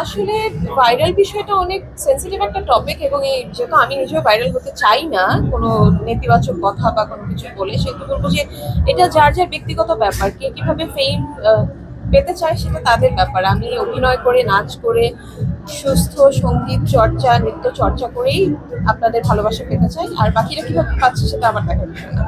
আসলে ভাইরাল বিষয়টা অনেক সেন্সিটিভ একটা টপিক এবং এই যেহেতু আমি নিজেও ভাইরাল হতে চাই না, কোনো নেতিবাচক কথা বা কোনো কিছু বলে, সেহেতু বলব যে এটা যার যার ব্যক্তিগত ব্যাপার, কে কীভাবে ফেম পেতে চায় সেটা তাদের ব্যাপার। আমি অভিনয় করে, নাচ করে, সুস্থ সংগীত চর্চা, নৃত্য চর্চা করেই আপনাদের ভালোবাসা পেতে চাই। আর বাকিরা কীভাবে পাচ্ছে সেটা আমার দেখার বিষয় না।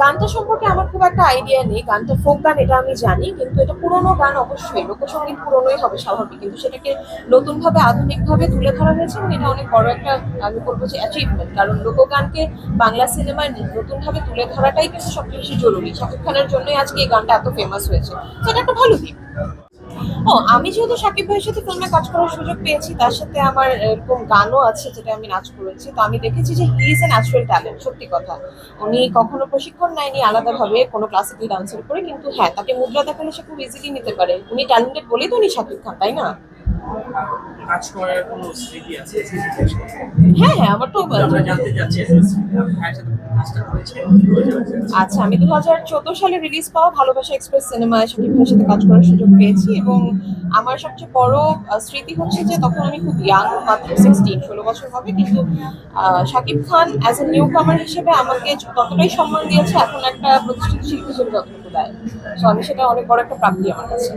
গানটা সম্পর্কে আমার খুব একটা আইডিয়া নেই। গানটা ফোক গান, এটা আমি জানি, কিন্তু এটা পুরোনো গান অবশ্যই। লোকসঙ্গীত পুরোনোই হবে স্বাভাবিক, কিন্তু সেটাকে নতুনভাবে আধুনিকভাবে তুলে ধরা হয়েছে এবং এটা অনেক বড় একটা, আমি বলব যে অ্যাচিভমেন্ট কারণ লোকগানকে বাংলা সিনেমায় নতুনভাবে তুলে ধরাটাই কিন্তু সবচেয়ে বেশি জরুরি। শাকিব খানের জন্যই আজকে এই গানটা এত ফেমাস হয়েছে। সেটা একটা ভালো দিক। ও, আমি যেহেতু সাকিব ভাইয়ের সাথে ফিল্মে কাজ করার সুযোগ পেয়েছি, তার সাথে আমার এরকম গানও আছে যেটা আমি নাচ করেছি, তো আমি দেখেছি যে he is a natural talent সত্যি কথা। উনি কখনো প্রশিক্ষণ নেয়নি আলাদাভাবে কোনো ক্লাসিক্যাল ডান্সের উপরে, কিন্তু হ্যাঁ তাকে মুদ্রা দেখালে সে খুব ইজিলি নিতে পারে। উনি ট্যালেন্টেড বলেই তো উনি সাকিব খান, তাই না? কাজ করার কোনো স্মৃতি আছে? হ্যাঁ হ্যাঁ আমার তো আমরা জানতে চাচ্ছি আচ্ছা আমি দু হাজার চোদ্দ সালে রিলিজ পাওয়া ভালোবাসা এক্সপ্রেস সিনেমায় শাকিব ভাইয়ের সাথে কাজ করার সুযোগ পেয়েছি এবং আমার সবচেয়ে বড় স্মৃতি হচ্ছে যে তখন আমি খুব ইয়াং মাত্র সিক্সটিন ষোলো বছর হবে কিন্তু Shakib Khan as a newcomer হিসেবে আমাকে ততটাই সম্মান দিয়েছে এখন একটা প্রতিষ্ঠিত শিল্পী হিসেবে যতটুকু দেয়। তো আমি সেটা অনেক বড় একটা প্রাপ্তি আমার কাছে।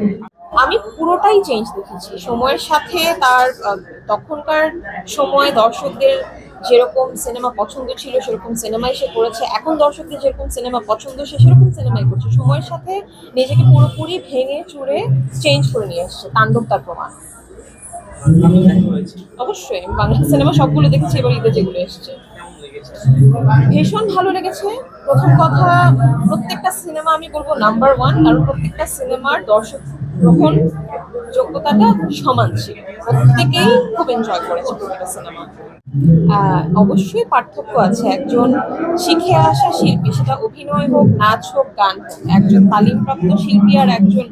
আমি পুরোটাই চেঞ্জ দেখেছি। সময়ের সাথে তার তখনকার সময় দর্শকদের যেরকম সিনেমা পছন্দ ছিল, সেরকম সিনেমাই সে করেছে। এখন দর্শকদের যেরকম সিনেমা পছন্দ, সে সেরকম সিনেমাই করছে। সময়ের সাথে নিজেকে পুরোপুরি ভেঙে চুরে চেঞ্জ করে নিয়ে এসছে, তাণ্ডব তার প্রমাণ। অবশ্যই বাংলা সিনেমা সবগুলো দেখেছি, এবার ঈদে যেগুলো এসছে। ভীষণ ভালো লেগেছে। প্রথম কথা, প্রত্যেকটা সিনেমা আমি বলব নাম্বার ওয়ান কারণ প্রত্যেকটা সিনেমার দর্শক গ্রহণ যোগ্যতাটা সমান ছিল। প্রত্যেকেই খুব এনজয় করেছে প্রত্যেকটা সিনেমা অবশ্যই পার্থক্য আছে। একজন শিখে আসা শিল্পী, সেটা অভিনয় হোক, নাচ হোক, গান একজন তালিমপ্রাপ্ত শিল্পী আর একজন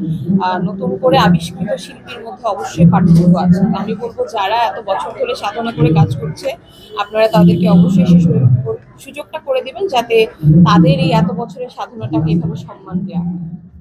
নতুন করে আবিষ্কৃত শিল্পীর মধ্যে অবশ্যই পার্থক্য আছে। আমি বলব, যারা এত বছর ধরে সাধনা করে কাজ করছে, আপনারা তাদেরকে অবশ্যই সে সুযোগ- সুযোগটা করে দিবেন, যাতে তাদের এই এত বছরের সাধনাটাকে এভাবে সম্মান দেওয়া হয়।